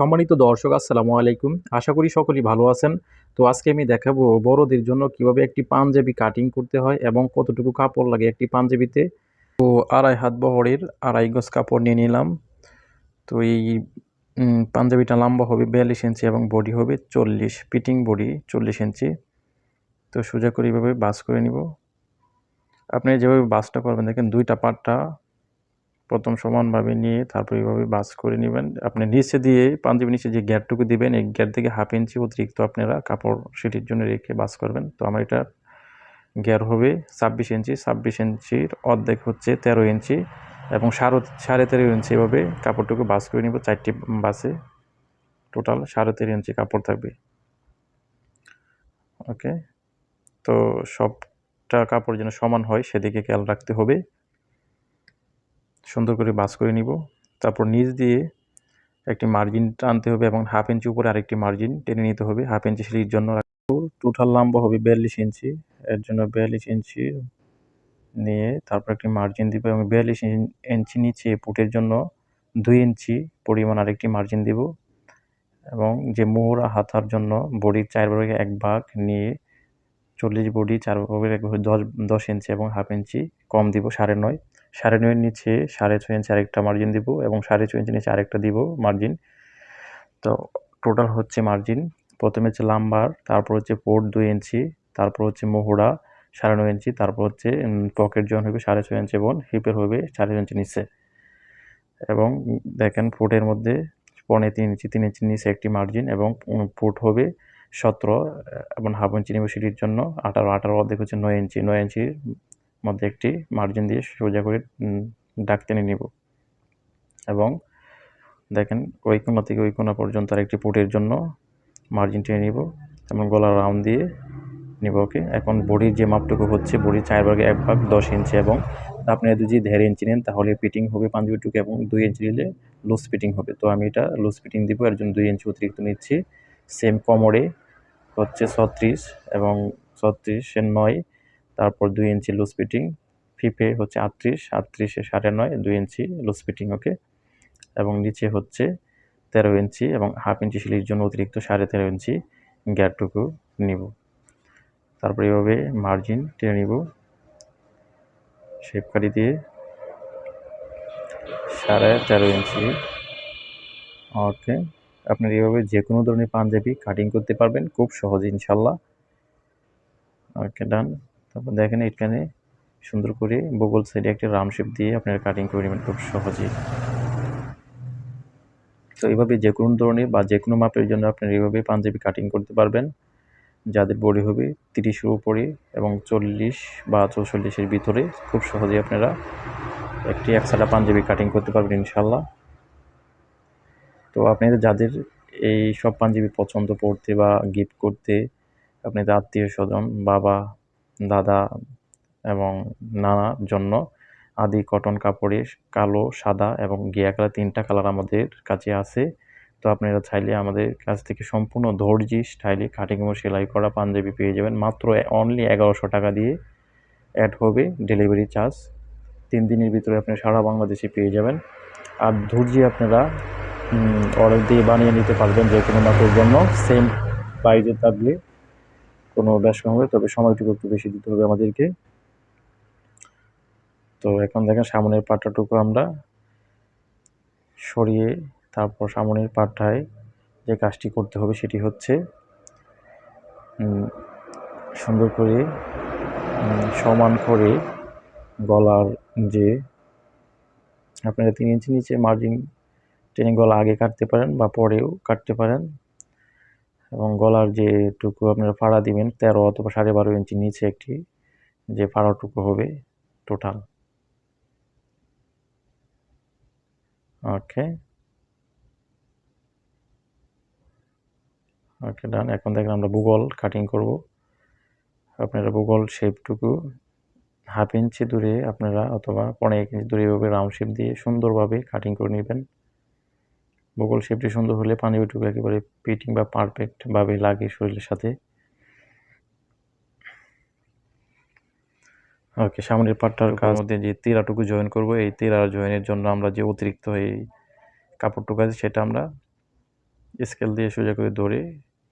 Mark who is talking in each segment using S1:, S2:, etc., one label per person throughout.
S1: সম্মানিত দর্শক, আসসালামু আলাইকুম। আশা করি সকলেই ভালো আছেন। তো আজকে আমি দেখাবো বড়দের জন্য কীভাবে একটি পাঞ্জাবি কাটিং করতে হয় এবং কতটুকু কাপড় লাগে একটি পাঞ্জাবিতে। তো আড়াই হাত বহরের আড়াই গজ কাপড় নিয়ে নিলাম। তো এই পাঞ্জাবিটা লম্বা হবে বিয়াল্লিশ ইঞ্চি এবং বডি হবে চল্লিশ, ফিটিং বডি চল্লিশ ইঞ্চি। তো সোজা করে এইভাবে বাস করে নিব। আপনি যেভাবে বাসটা করবেন, দেখেন দুইটা পাটটা প্রথম সমানভাবে নিয়ে তারপর এইভাবে বাস করে নেবেন। আপনি নিচে দিয়ে, পাঞ্জাবি নিচে যে গ্যাপটুকু দিবেন, এই গ্যাপ থেকে হাফ ইঞ্চি অতিরিক্ত আপনারা কাপড় সেটির জন্য রেখে বাস করবেন। তো আমার এটা গ্যার হবে ছাব্বিশ ইঞ্চি। ছাব্বিশ ইঞ্চির অর্ধেক হচ্ছে তেরো ইঞ্চি এবং সাড়ে সাড়ে তেরো ইঞ্চি এভাবে কাপড়টুকু বাস করে নিব চারটি বাসে। টোটাল সাড়ে তেরো ইঞ্চি কাপড় থাকবে। ওকে? তো সবটা কাপড় যেন সমান হয় সেদিকে খেয়াল রাখতে হবে। সুন্দর করে বাস করে নিব। তারপর নিচ দিয়ে একটি মার্জিন টানতে হবে এবং হাফ ইঞ্চি উপরে আরেকটি মার্জিন টেনে নিতে হবে। হাফ ইঞ্চি সিঁড়ির জন্য টোটাল লম্বা হবে বিয়াল্লিশ ইঞ্চি এর জন্য বিয়াল্লিশ ইঞ্চি নিয়ে তারপর একটি মার্জিন দিব এবং বিয়াল্লিশ ইঞ্চি নিচে পুটের জন্য দুই ইঞ্চি পরিমাণ আরেকটি মার্জিন দিব এবং যে মোহরা হাতার জন্য বডির চার ভাগে এক ভাগ নিয়ে চল্লিশ বডি, চার ভাগের এক দশ দশ ইঞ্চি এবং হাফ ইঞ্চি কম দিব সাড়ে নয়। সাড়ে নয়ের নিচে সাড়ে ছয় ইঞ্চি আরেকটা মার্জিন দিব এবং সাড়ে ছয় ইঞ্চি নিচে আরেকটা দিব মার্জিন তো টোটাল হচ্ছে মার্জিন প্রথমে হচ্ছে লাম্বার তারপর হচ্ছে পোর্ট দুই ইঞ্চি, তারপর হচ্ছে মোহরা সাড়ে নয় ইঞ্চি, তারপর হচ্ছে পকেট জন হবে সাড়ে ছয় ইঞ্চি এবং হিপের হবে সাড়ে ইঞ্চি নিচে। এবং দেখেন ফুটের মধ্যে পনে তিন ইঞ্চি তিন ইঞ্চি নিচে একটি মার্জিন এবং ফুট হবে সতেরো, এবং হাফ ইঞ্চি নিব সিটির জন্য আঠারো আঠারো অর্ধেক হচ্ছে নয় ইঞ্চি। নয় ইঞ্চির মধ্যে একটি মার্জিন দিয়ে সোজা করে ডাক টেনে নিব। এবং দেখেন ওই কোনা থেকে ওই কোনা পর্যন্ত আর একটি পুটের জন্য মার্জিন টেনে নিব এবং গলার রাউন্ড দিয়ে নিব, ওকে? এখন বডির যে মাপটুকু হচ্ছে, বডির চার ভাগে এক ভাগ দশ ইঞ্চি এবং আপনি যদি দেড় ইঞ্চি নেন, তাহলে ফিটিং হবে পাঞ্জাবিটুকু এবং দুই ইঞ্চি নিলে লুজ ফিটিং হবে। তো আমি এটা লুজ ফিটিং দিব, এর জন্য দুই ইঞ্চি অতিরিক্ত নিচ্ছি। সেম কোমরে হচ্ছে ছত্রিশ এবং ছত্রিশের নয় তারপর দুই ইঞ্চি লুজ ফিটিং ফিফে হচ্ছে আটত্রিশ, আটত্রিশে সাড়ে নয়, দুই ইঞ্চি লুজ ফিটিং ওকে এবং নিচে হচ্ছে তেরো ইঞ্চি এবং হাফ ইঞ্চি সিলির জন্য অতিরিক্ত সাড়ে তেরো ইঞ্চি গ্যাপটুকু নিব। তারপর এভাবে মার্জিন টেনে নিব। শেপকারি দিয়ে সাড়ে তেরো ইঞ্চি ওকে আপনার এভাবে যে কোনো ধরনের পাঞ্জাবি কাটিং করতে পারবেন, খুব সহজ ইনশাল্লাহ। ওকে ডান তারপর দেখেন এখানে সুন্দর করে বগল সাইডে একটা রাউন্ড শেপ দিয়ে আপনারা কাটিং করে নেবেন খুব সহজেই। তো এইভাবে যে কোনো ধরনের বা যে কোনো মাপের জন্য আপনারা এইভাবে পাঞ্জাবি কাটিং করতে পারবেন। যাদের বডি হবে তিরিশের উপরে এবং চল্লিশ বা চৌচল্লিশের ভিতরে খুব সহজেই আপনারা একটি একসাটা পাঞ্জাবি কাটিং করতে পারবেন ইনশাল্লাহ তো আপনাদের যাদের এই সব পাঞ্জাবি পছন্দ পড়তে বা গিফট করতে, আপনাদের আত্মীয় স্বজন, বাবা দাদা এবং নানার জন্য আদি কটন কাপড়ে কালো, সাদা এবং গিয়া কালার তিনটা কালার আমাদের কাছে আছে। তো আপনারা চাইলে আমাদের কাছ থেকে সম্পূর্ণ ধৈর্যি, স্টাইলে কাটিং এবং সেলাই করা পাঞ্জাবি পেয়ে যাবেন। মাত্র অনলি এগারোশো টাকা দিয়ে অ্যাড হবে ডেলিভারি চার্জ তিন দিনের ভিতরে আপনি সারা বাংলাদেশে পেয়ে যাবেন। আর ধৈর্যি আপনারা অর্ডার দিয়ে বানিয়ে নিতে পারবেন যে কোনো মাপের জন্য সেম প্রাইজে থাকলে কোনো ব্যাস কম হবে, তবে সময়টুকু একটু বেশি দিতে হবে আমাদেরকে। তো এখন দেখেন সামনের পাটটাটুকু আমরা সরিয়ে তারপর সামনের পাটটায় যে কাজটি করতে হবে সেটি হচ্ছে সুন্দর করে সমান করে গলার যে, আপনারা তিন ইঞ্চি নিচে মার্জিন টেনে গলা আগে কাটতে পারেন বা পরেও কাটতে পারেন। এবং গলার যেটুকু আপনারা ফাড়া দিবেন, তেরো অথবা সাড়ে বারো ইঞ্চি নিচে একটি যে ফাড়াটুকু হবে টোটাল ওকে ওকে ডান এখন দেখেন আমরা ভূগোল কাটিং করব। আপনারা ভূগোল শেপটুকু হাফ ইঞ্চি দূরে আপনারা অথবা পনেরো এক ইঞ্চি দূরে এভাবে রাউন্ড শেপ দিয়ে সুন্দরভাবে কাটিং করে নেবেন। ভূগোল শেপটি সুন্দর হলে পানি পাঞ্জাবিটুকু একেবারে ফিটিং বা পারফেক্টভাবে লাগে শরীরের সাথে। ওকে সামনের পাটটার কাজ মধ্যে যে তীরাটুকু জয়েন করব এই তীরা জয়েনের জন্য আমরা যে অতিরিক্ত এই কাপড়টুকু আছে সেটা আমরা স্কেল দিয়ে সোজা করে ধরে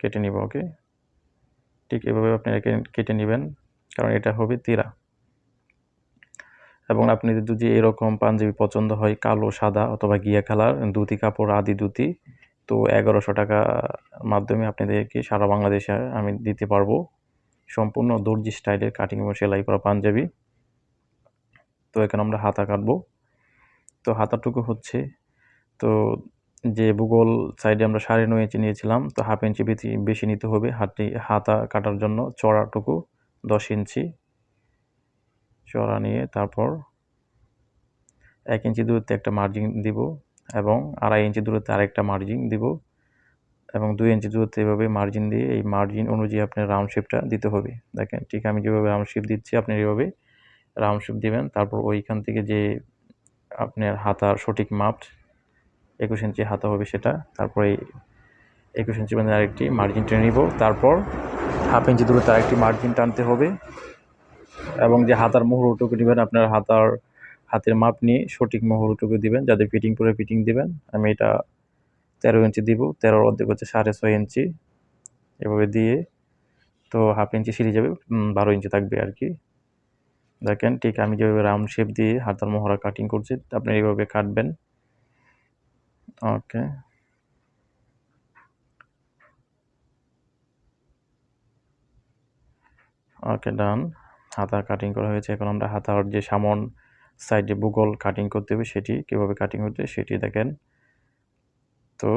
S1: কেটে নিব ওকে ঠিক এভাবে আপনি একে কেটে নেবেন কারণ এটা হবে তিরা। এবং আপনি যদি এরকম পাঞ্জাবি পছন্দ হয়, কালো, সাদা অথবা গিয়া কালার, ধুতি, কাপড়, আদি ধুতি, তো এগারোশো টাকা মাধ্যমে আপনাদেরকে সারা বাংলাদেশে আমি দিতে পারব। সম্পূর্ণ দর্জি স্টাইলের কাটিং এবং সেলাই করা পাঞ্জাবি। তো এখানে আমরা হাতা কাটবো। তো হাতাটুকু হচ্ছে, তো যে ভূগোল সাইডে আমরা সাড়ে নয় ইঞ্চি নিয়েছিলাম, তো হাফ ইঞ্চি বেশি নিতে হবে হাতি হাতা কাটার জন্য চড়াটুকু দশ ইঞ্চি। চড়া নিয়ে তারপর এক ইঞ্চি দূরত্বে একটা মার্জিন দিব এবং আড়াই ইঞ্চি দূরত্বে আরেকটা মার্জিন দিব এবং দুই ইঞ্চি দূরত্বে এভাবে মার্জিন দিয়ে এই মার্জিন অনুযায়ী আপনার রাউন্ড শেপটা দিতে হবে। দেখেন, ঠিক আমি যেভাবে রাউন্ড শেপ দিচ্ছি, আপনি এভাবে রাউন্ড শেপ দিবেন, তারপর ওইখান থেকে যে আপনার হাতার সঠিক মাপ একুশ ইঞ্চি হাতা হবে সেটা, তারপরে একুশ ইঞ্চি মানে আরেকটি মার্জিন টেনে নিব, তারপর হাফ ইঞ্চি দূরত্বে আরেকটি মার্জিন টানতে হবে। এবং যে হাতার মুহুরটুকু নেবেন আপনার হাতার, হাতের মাপ নিয়ে সঠিক মুহুরটুকু দিবেন যাদের ফিটিং করে ফিটিং দিবেন। আমি এটা তেরো ইঞ্চি দিব, তেরোর অর্ধেক হচ্ছে সাড়ে ছয় ইঞ্চি। এভাবে দিয়ে তো হাফ ইঞ্চি সিঁড়ি যাবে বারো ইঞ্চি থাকবে আর কি। দেখেন, ঠিক আমি যেভাবে রাউন্ড শেপ দিয়ে হাতার মোহরা কাটিং করছি, আপনি এইভাবে কাটবেন। ওকে ওকে ডান হাতা কাটিং করা হয়েছে। এখন আমরা হাতার যে সামন সাইডে ভূগোল কাটিং করতে হবে, সেটি কীভাবে কাটিং হচ্ছে সেটি দেখেন। তো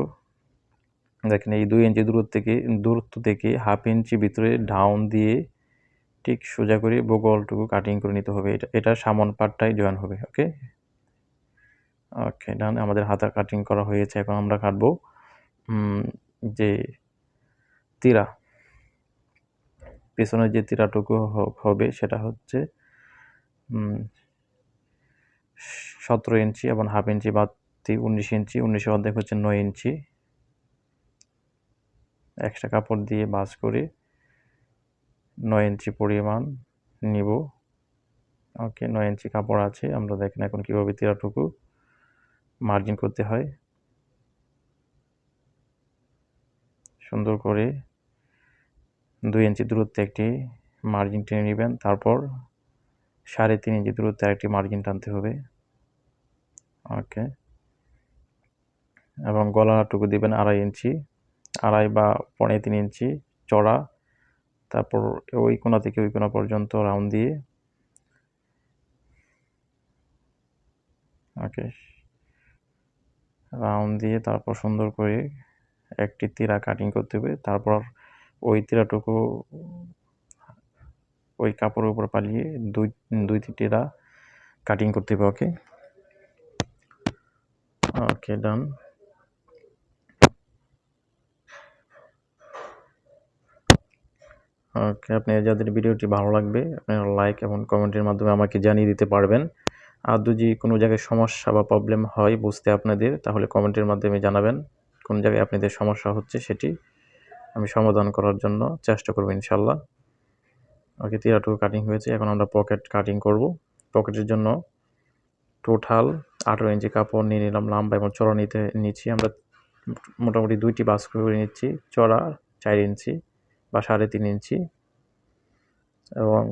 S1: দেখেন এই দুই ইঞ্চি দূরত্ব থেকে দূরত্ব থেকে হাফ ইঞ্চি ভিতরে ডাউন দিয়ে ঠিক সোজা করে ভূগোলটুকু কাটিং করে নিতে হবে। এটা এটা সামন পার্টটাই জয়েন হবে ওকে ওকে ডান আমাদের হাতা কাটিং করা হয়েছে। এখন আমরা কাটবো যে তীরা। পেছনের যে তীরাটুকু হবে সেটা হচ্ছে সতেরো ইঞ্চি এবং হাফ ইঞ্চি বাড়তি উনিশ ইঞ্চি, উনিশের অর্ধেক হচ্ছে নয় ইঞ্চি। একটা কাপড় দিয়ে বাস করে নয় ইঞ্চি পরিমাণ নিব। ওকে, নয় ইঞ্চি কাপড় আছে, আমরা দেখেন এখন কীভাবে তিরাটুকু মার্জিন করতে হয়। সুন্দর করে দুই ইঞ্চি দূরত্বে একটি মার্জিন টেনে নেবেন। তারপর সাড়ে তিন ইঞ্চি দূরত্বে আরেকটি মার্জিন টানতে হবে। ওকে এবং গলাটুকু দিবেন আড়াই ইঞ্চি, আড়াই বা পনেরো তিন ইঞ্চি চড়া। তারপর ওই কোনা থেকে ওই কোনা পর্যন্ত রাউন্ড দিয়ে। ওকে রাউন্ড দিয়ে তারপর সুন্দর করে একটি তীরা কাটিং করতে হবে। তারপর ওই তীরাটুকু ওই কাপড়ের উপর পালিয়ে দুই দুই তীরা কাটিং করতে হবে ওকে ওকে ডান ওকে আপনি যাদের ভিডিওটি ভালো লাগবে, আপনারা লাইক এবং কমেন্টের মাধ্যমে আমাকে জানিয়ে দিতে পারবেন। আর যদি কোনো জায়গায় সমস্যা বা প্রবলেম হয় বুঝতে আপনাদের, তাহলে কমেন্টের মাধ্যমে জানাবেন। কোন জায়গায় আপনাদের সমস্যা হচ্ছে সেটি আমি সমাধান করার জন্য চেষ্টা করব ইনশাল্লাহ ওকে তিরাটুকু কাটিং হয়েছে, এখন আমরা পকেট কাটিং করব। পকেটের জন্য টোটাল আঠেরো ইঞ্চি কাপড় নিয়ে নিলাম লাম্বা এবং চড়া নিতে নিচ্ছি। আমরা মোটামুটি দুইটি বাস করে নিচ্ছি, চড়া চার ইঞ্চি বা সাড়ে তিন ইঞ্চি। এবং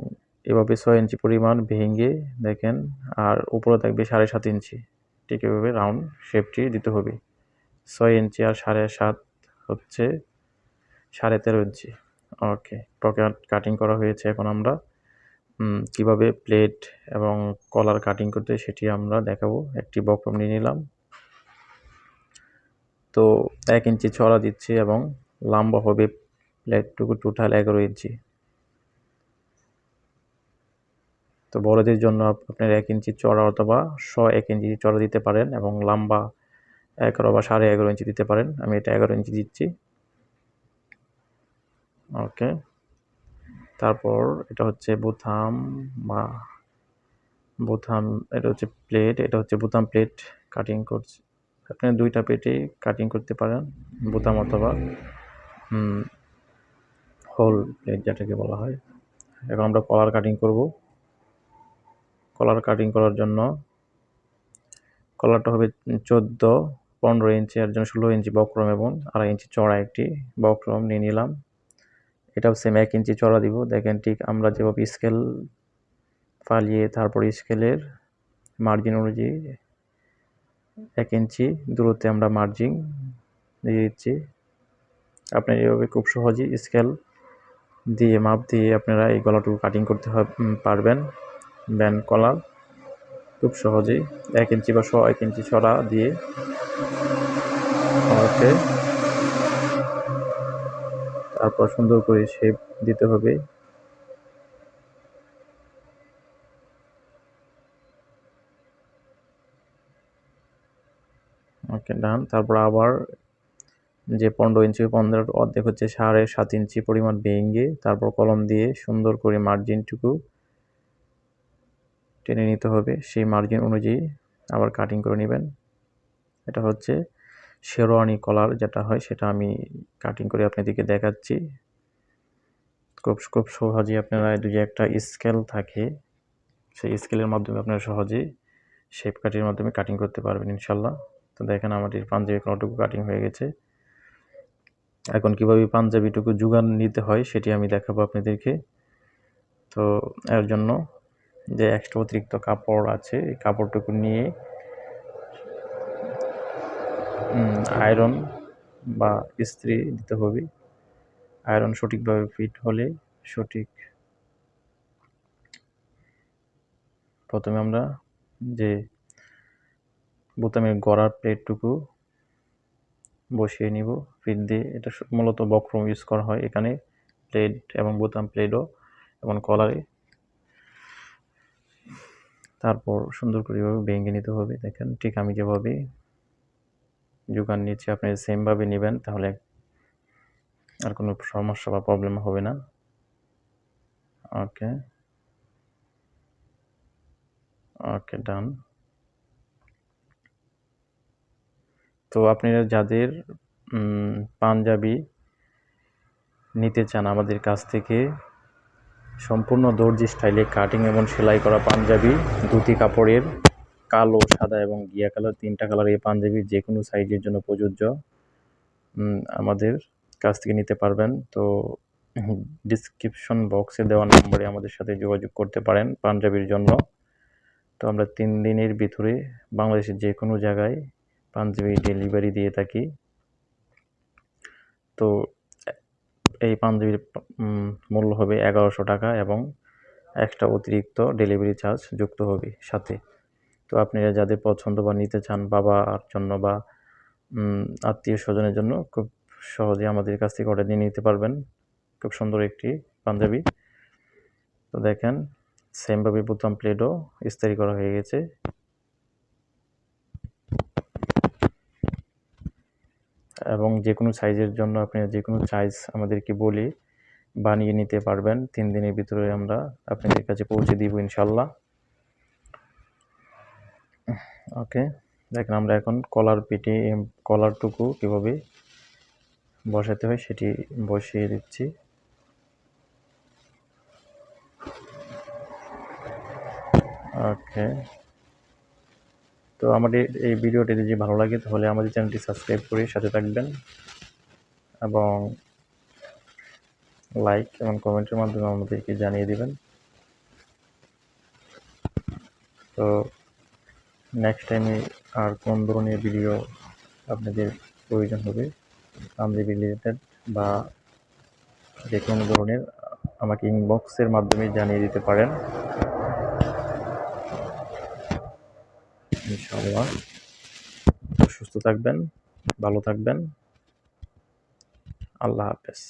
S1: এভাবে ছয় ইঞ্চি পরিমাণ ভেঙে দেখেন, আর উপরে থাকবে সাড়ে সাত ইঞ্চি। ঠিক এভাবে রাউন্ড শেপটি দিতে হবে। ছয় ইঞ্চি আর সাড়ে সাত হচ্ছে সাড়ে তেরো ইঞ্চি ওকে পকেট কাটিং করা হয়েছে এখন আমরা। কীভাবে প্লেট এবং কলার কাটিং করতে সেটি আমরা দেখাবো। একটি বক্রম নিয়ে নিলাম। তো এক ইঞ্চি ছড়া দিচ্ছি এবং লম্বা হবে প্লেটটুকু টোটাল এগারো ইঞ্চি তো বড়দের জন্য আপনার এক ইঞ্চি চড়া অথবা শ এক ইঞ্চি চড়া দিতে পারেন এবং লম্বা এগারো বা সাড়ে এগারো ইঞ্চি দিতে পারেন। আমি এটা এগারো ইঞ্চি দিচ্ছি। ওকে। তারপর এটা হচ্ছে বুথাম বা বুথাম এটা হচ্ছে প্লেট, এটা হচ্ছে বুথাম প্লেট কাটিং করছি। আপনি দুইটা প্লেটে কাটিং করতে পারেন, বুতাম অথবা হোল প্লেট যেটাকে বলা হয়। এখন আমরা কলার কাটিং করব। কলার কাটিং করার জন্য কলারটা হবে চোদ্দ, পনেরো ইঞ্চি এর জন্য ষোলো ইঞ্চি বক্রম এবং আড়াই ইঞ্চি চড়া একটি বক্রম নিয়ে নিলাম। এটাও সেম এক ইঞ্চি চড়া দিব। দেখেন ঠিক আমরা যেভাবে স্কেল ফালিয়ে তারপর স্কেলের মার্জিন অনুযায়ী এক ইঞ্চি দূরত্বে আমরা মার্জিন দিয়ে দিচ্ছি। আপনি এইভাবে খুব সহজেই স্কেল দিয়ে, মাপ দিয়ে আপনারা এই গলাটুকু কাটিং করতে পারবেন। ব্যান্ড কলার খুব সহজেই এক ইঞ্চি বা শ, এক ইঞ্চি ছড়া দিয়ে তারপর সুন্দর করে শেপ দিতে হবে। ওকে ডান তারপর আবার যে পনেরো ইঞ্চি পনেরো অর্ধেক হচ্ছে সাড়ে সাত ইঞ্চি পরিমাণ ভেঙে তারপর কলম দিয়ে সুন্দর করে মার্জিনটুকু টেনে নিতে হবে। সেই মার্জিন অনুযায়ী আবার কাটিং করে নেবেন। এটা হচ্ছে শেরওয়ানি কলার যেটা হয়, সেটা আমি কাটিং করে আপনাদেরকে দেখাচ্ছি। খুব খুব সহজেই আপনারা যদি একটা স্কেল থাকে, সেই স্কেলের মাধ্যমে আপনারা সহজেই শেপ কাটির মাধ্যমে কাটিং করতে পারবেন ইনশাল্লাহ। তো দেখেন আমাদের পাঞ্জাবি কলারটুকু কাটিং হয়ে গেছে। এখন কীভাবে পাঞ্জাবিটুকু যোগান নিতে হয়, সেটি আমি দেখাবো আপনাদেরকে। তো এর জন্য যে এক্সট্রা অতিরিক্ত কাপড় আছে, এই কাপড়টুকু নিয়ে আয়রন বা ইস্ত্রি দিতে হবে। আয়রন সঠিকভাবে ফিট হলে সঠিক প্রথমে আমরা যে বোতামের গড়ার প্লেটটুকু বসিয়ে নিব। ফিট দিয়ে এটা মূলত বক্রম ইউজ করা হয়। এখানে প্লেট এবং বোতাম প্লেটও এবং কলারে তারপর সুন্দর করে এভাবে ভেঙে নিতে হবে। দেখেন ঠিক আমি যেভাবে যোগান নিচ্ছি, আপনি সেমভাবে নেবেন, তাহলে আর কোনো সমস্যা বা প্রবলেম হবে না। ওকে ওকে ডান তো আপনারা যাদের পাঞ্জাবি নিতে চান আমাদের কাছ থেকে, সম্পূর্ণ দর্জি স্টাইলে কাটিং এবং সেলাই করা পাঞ্জাবি, ধুতি কাপড়ের কালো, সাদা এবং গিয়া কালার তিনটা কালার এই পাঞ্জাবির যে কোনো সাইজের জন্য প্রযোজ্য। আমাদের কাছ থেকে নিতে পারবেন। তো ডিসক্রিপশন বক্সে দেওয়া নম্বরে আমাদের সাথে যোগাযোগ করতে পারেন পাঞ্জাবির জন্য। তো আমরা তিন দিনের ভিতরে বাংলাদেশের যে কোনো জায়গায় পাঞ্জাবি ডেলিভারি দিয়ে থাকি। তো এই পাঞ্জাবির মূল্য হবে এগারোশো টাকা এবং এক্সট্রা অতিরিক্ত ডেলিভারি চার্জ যুক্ত হবে সাথে। তো আপনারা যাদের পছন্দ বা নিতে চান বাবার জন্য বা আত্মীয় স্বজনের জন্য খুব সহজে আমাদের কাছ থেকে অর্ডার নিয়ে নিতে পারবেন। খুব সুন্দর একটি পাঞ্জাবি। তো দেখেন সেমভাবে বোতাম প্লেটও ইস্তারি করা হয়ে গেছে। এবং যে কোনো সাইজের জন্য আপনি যে কোনো সাইজ আমাদেরকে বলে বানিয়ে নিতে পারবেন। তিন দিনের ভিতরে আমরা আপনাদের কাছে পৌঁছে দিব ইনশাল্লাহ ওকে দেখেন, আমরা এখন কলার পেটে কলারটুকু কীভাবে বসাতে হয় সেটি বসিয়ে দিচ্ছি। ওকে তো আমাদের এই ভিডিওটি যদি ভালো লাগে, তাহলে আমাদের চ্যানেলটি সাবস্ক্রাইব করে সাথে থাকবেন এবং লাইক এবং কমেন্টের মাধ্যমে আমাদেরকে জানিয়ে দেবেন। তো নেক্সট টাইমে আর কোন ধরনের ভিডিও আপনাদের প্রয়োজন হবে পাঞ্জাবি রিলেটেড বা যে কোনো ধরনের, আমাকে ইনবক্সের মাধ্যমে জানিয়ে দিতে পারেন। সুস্থ থাকবেন, ভালো থাকবেন। আল্লাহ হাফেজ।